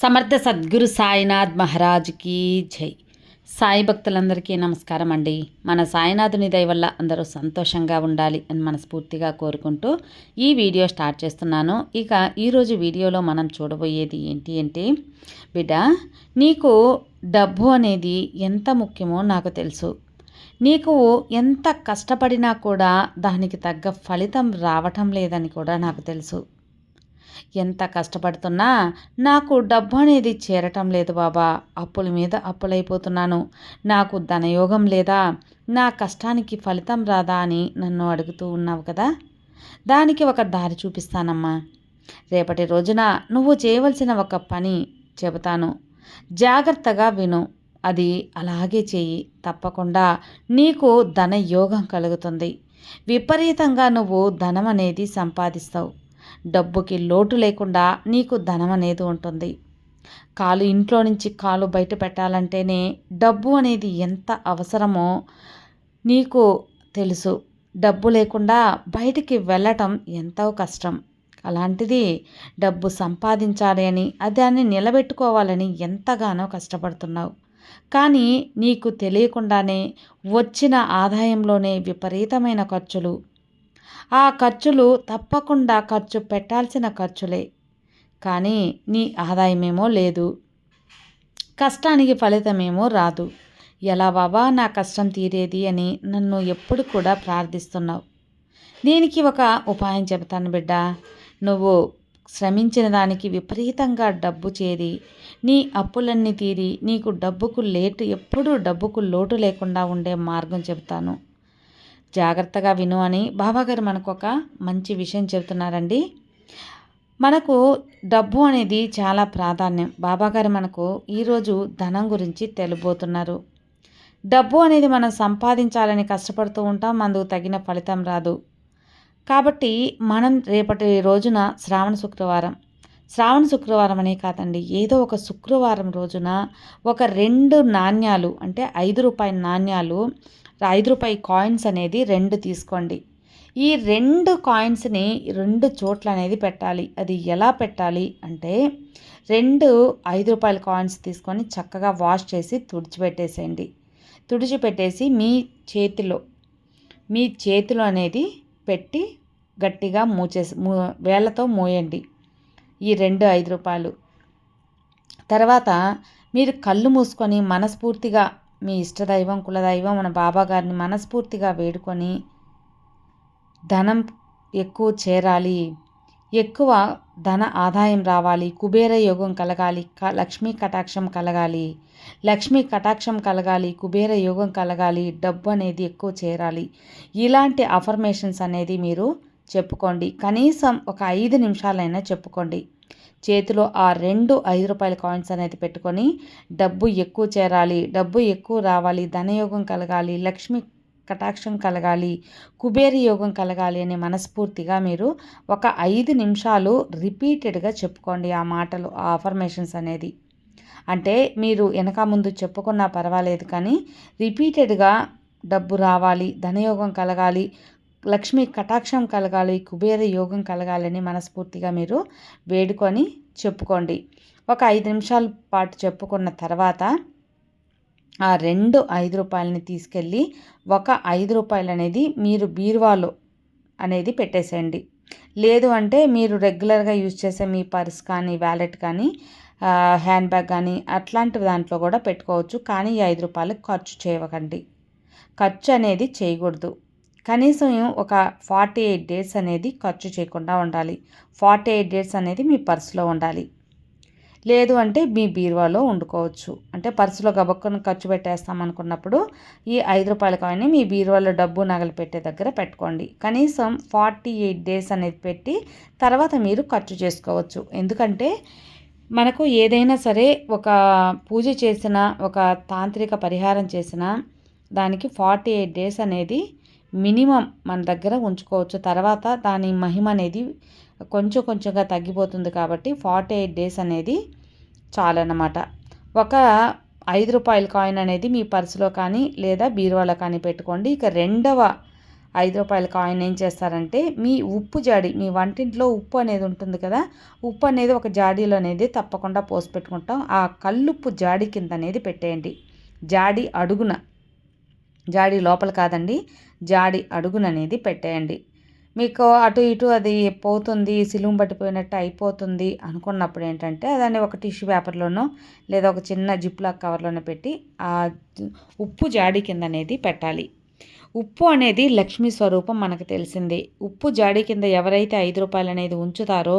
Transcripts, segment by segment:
సమర్థ సద్గురు సాయినాథ్ మహారాజ్కి జై. సాయి భక్తులందరికీ నమస్కారం అండి. మన సాయినాథుని దయ వల్ల అందరూ సంతోషంగా ఉండాలి అని మనస్ఫూర్తిగా కోరుకుంటూ ఈ వీడియో స్టార్ట్ చేస్తున్నాను. ఇక ఈరోజు వీడియోలో మనం చూడబోయేది ఏంటి అంటే బిడ్డ నీకు డబ్బు అనేది ఎంత ముఖ్యమో నాకు తెలుసు. నీకు ఎంత కష్టపడినా కూడా దానికి తగ్గ ఫలితం రావటం లేదని కూడా నాకు తెలుసు. ఎంత కష్టపడుతున్నా నాకు డబ్బు అనేది చేరటం లేదు బాబా. అప్పుల మీద అప్పులైపోతున్నాను. నాకు ధనయోగం లేదా నా కష్టానికి ఫలితం రాదా అని నన్ను అడుగుతూ ఉన్నావు కదా? దానికి ఒక దారి చూపిస్తానమ్మా. రేపటి రోజున నువ్వు చేయవలసిన ఒక పని చెబుతాను. జాగ్రత్తగా విను. అది అలాగే చేయి తప్పకుండా నీకు ధన యోగం కలుగుతుంది. విపరీతంగా నువ్వు ధనం అనేది సంపాదిస్తావు. డబ్బుకి లోటు లేకుండా నీకు ధనం అనేది ఉంటుంది. కాలు ఇంట్లో నుంచి కాలు బయట పెట్టాలంటేనే డబ్బు అనేది ఎంత అవసరమో నీకు తెలుసు. డబ్బు లేకుండా బయటికి వెళ్ళటం ఎంతో కష్టం. అలాంటిది డబ్బు సంపాదించాలి అని దాన్ని నిలబెట్టుకోవాలని ఎంతగానో కష్టపడుతున్నావు. కానీ నీకు తెలియకుండానే వచ్చిన ఆదాయంలోనే విపరీతమైన ఖర్చులు ఆ ఖర్చులు తప్పకుండా ఖర్చు పెట్టాల్సిన ఖర్చులే. కానీ నీ ఆదాయమేమో లేదు. కష్టానికి ఫలితమేమో రాదు. ఎలా బాబా నా కష్టం తీరేది అని నన్ను ఎప్పుడు కూడా ప్రార్థిస్తున్నావు. దీనికి ఒక ఉపాయం చెబుతాను బిడ్డ. నువ్వు శ్రమించిన దానికి విపరీతంగా డబ్బు చేరి నీ అప్పులన్నీ తీరి నీకు డబ్బుకు లేటు ఎప్పుడూ డబ్బుకు లోటు లేకుండా ఉండే మార్గం చెబుతాను. జాగ్రత్తగా విను అని బాబాగారు మనకు ఒక మంచి విషయం చెబుతున్నారండి. మనకు డబ్బు అనేది చాలా ప్రాధాన్యం. బాబాగారు మనకు ఈరోజు ధనం గురించి తెలియబోతున్నారు. డబ్బు అనేది మనం సంపాదించాలని కష్టపడుతూ ఉంటాం అందుకు తగిన ఫలితం రాదు. కాబట్టి మనం రేపటి రోజున శ్రావణ శుక్రవారం శ్రావణ శుక్రవారం అనే కాదండి ఏదో ఒక శుక్రవారం రోజున ఒక రెండు నాణ్యాలు అంటే ఐదు రూపాయల నాణ్యాలు ఐదు రూపాయి కాయిన్స్ అనేది రెండు తీసుకోండి. ఈ రెండు కాయిన్స్ని రెండు చోట్ల అనేది పెట్టాలి. అది ఎలా పెట్టాలి అంటే రెండు ఐదు రూపాయల కాయిన్స్ తీసుకొని చక్కగా వాష్ చేసి తుడిచిపెట్టేసేయండి. తుడిచిపెట్టేసి మీ చేతిలో మీ చేతిలో అనేది పెట్టి గట్టిగా మూచేసి మూ వేళ్ళతో మూయండి. ఈ రెండు ఐదు రూపాయలు. తర్వాత మీరు కళ్ళు మూసుకొని మనస్ఫూర్తిగా మీ ఇష్టదైవం కులదైవం మన బాబా గారిని మనస్ఫూర్తిగా వేడుకొని ధనం ఎక్కువ చేరాలి ఎక్కువ ధన ఆదాయం రావాలి కుబేర యోగం కలగాలి క లక్ష్మీ కటాక్షం కలగాలి లక్ష్మీ కటాక్షం కలగాలి కుబేర యోగం కలగాలి డబ్బు అనేది ఎక్కువ చేరాలి. ఇలాంటి అఫర్మేషన్స్ అనేది మీరు చెప్పుకోండి. కనీసం ఒక ఐదు నిమిషాలైనా చెప్పుకోండి. చేతిలో ఆ రెండు ఐదు రూపాయల కాయిన్స్ అనేది పెట్టుకొని డబ్బు ఎక్కువ చేరాలి డబ్బు ఎక్కువ రావాలి ధనయోగం కలగాలి లక్ష్మి కటాక్షం కలగాలి కుబేరి యోగం కలగాలి అనే మనస్ఫూర్తిగా మీరు ఒక ఐదు నిమిషాలు రిపీటెడ్గా చెప్పుకోండి ఆ మాటలు ఆ అఫర్మేషన్స్ అనేది. అంటే మీరు వెనక ముందు చెప్పుకున్నా పర్వాలేదు కానీ రిపీటెడ్గా డబ్బు రావాలి ధనయోగం కలగాలి లక్ష్మి కటాక్షం కలగాలి కుబేర యోగం కలగాలని మనస్ఫూర్తిగా మీరు వేడుకొని చెప్పుకోండి. ఒక ఐదు నిమిషాల పాటు చెప్పుకున్న తర్వాత ఆ రెండు ఐదు రూపాయలని తీసుకెళ్ళి ఒక ఐదు రూపాయలు అనేది మీరు బీరువాలో అనేది పెట్టేసేయండి. లేదు అంటే మీరు రెగ్యులర్గా యూజ్ చేసే మీ పర్స్ కానీ వ్యాలెట్ కానీ హ్యాండ్ బ్యాగ్ కానీ అట్లాంటి దాంట్లో కూడా పెట్టుకోవచ్చు. కానీ ఈ ఐదు రూపాయలకు ఖర్చు చేయకండి ఖర్చు అనేది చేయకూడదు. కనీసం ఒక ఫార్టీ ఎయిట్ డేస్ అనేది ఖర్చు చేయకుండా ఉండాలి. ఫార్టీ ఎయిట్ డేస్ అనేది మీ పర్సులో ఉండాలి. లేదు అంటే మీ బీరువాలో వండుకోవచ్చు అంటే పర్సులో గబక్కుని ఖర్చు పెట్టేస్తాం అనుకున్నప్పుడు ఈ ఐదు రూపాయల కాయిన్ మీ బీరువాలో డబ్బు నగలు పెట్టే దగ్గర పెట్టుకోండి. కనీసం ఫార్టీ ఎయిట్ డేస్ అనేది పెట్టి తర్వాత మీరు ఖర్చు చేసుకోవచ్చు. ఎందుకంటే మనకు ఏదైనా సరే ఒక పూజ చేసిన ఒక తాంత్రిక పరిహారం చేసిన దానికి ఫార్టీ ఎయిట్ డేస్ అనేది మినిమం మన దగ్గర ఉంచుకోవచ్చు. తర్వాత దాని మహిమ అనేది కొంచెం కొంచెంగా తగ్గిపోతుంది కాబట్టి ఫార్టీ ఎయిట్ డేస్ అనేది చాలన్నమాట. ఒక ఐదు రూపాయల కాయిన్ అనేది మీ పర్సులో కానీ లేదా బీరువాలో కానీ పెట్టుకోండి. ఇక రెండవ ఐదు రూపాయల కాయిన్ ఏం చేస్తారంటే మీ ఉప్పు జాడి మీ వంటింట్లో ఉప్పు అనేది ఉంటుంది కదా ఉప్పు అనేది ఒక జాడీలో అనేది తప్పకుండా పోసి పెట్టుకుంటాం. ఆ కల్లుప్పు జాడి కింద అనేది పెట్టేయండి. జాడి అడుగున జాడి లోపల కాదండి జాడి అడుగుననేది పెట్టేయండి. మీకు అటు ఇటు అది పోతుంది సిలుము పట్టిపోయినట్టు అయిపోతుంది అనుకున్నప్పుడు ఏంటంటే దాన్ని ఒక టిష్యూ పేపర్లోనో లేదా ఒక చిన్న జిప్లాక్ కవర్లోనో పెట్టి ఆ ఉప్పు జాడి కింద అనేది పెట్టాలి. ఉప్పు అనేది లక్ష్మీ స్వరూపం మనకు తెలిసింది. ఉప్పు జాడి కింద ఎవరైతే ఐదు రూపాయలు అనేది ఉంచుతారో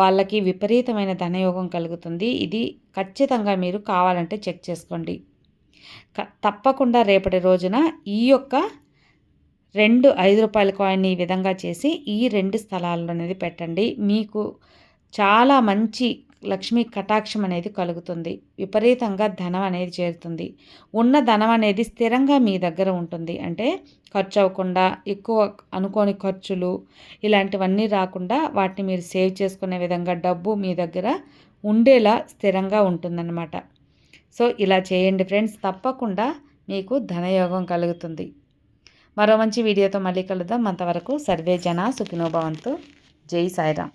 వాళ్ళకి విపరీతమైన ధనయోగం కలుగుతుంది. ఇది ఖచ్చితంగా మీరు కావాలంటే చెక్ చేసుకోండి. తప్పకుండా రేపటి రోజున ఈ యొక్క రెండు ఐదు రూపాయల కాయిన్ ఈ విధంగా చేసి ఈ రెండు స్థలాల్లో అనేది పెట్టండి. మీకు చాలా మంచి లక్ష్మీ కటాక్షం అనేది కలుగుతుంది. విపరీతంగా ధనం అనేది చేరుతుంది. ఉన్న ధనం అనేది స్థిరంగా మీ దగ్గర ఉంటుంది. అంటే ఖర్చు అవ్వకుండా ఎక్కువ అనుకోని ఖర్చులు ఇలాంటివన్నీ రాకుండా వాటిని మీరు సేవ్ చేసుకునే విధంగా డబ్బు మీ దగ్గర ఉండేలా స్థిరంగా ఉంటుందన్నమాట. సో ఇలా చేయండి ఫ్రెండ్స్. తప్పకుండా మీకు ధనయోగం కలుగుతుంది. మరో మంచి వీడియోతో మళ్ళీ కలుద్దాం. అంతవరకు సర్వే జన సుఖినోభవంతో జై సాయిరామ్.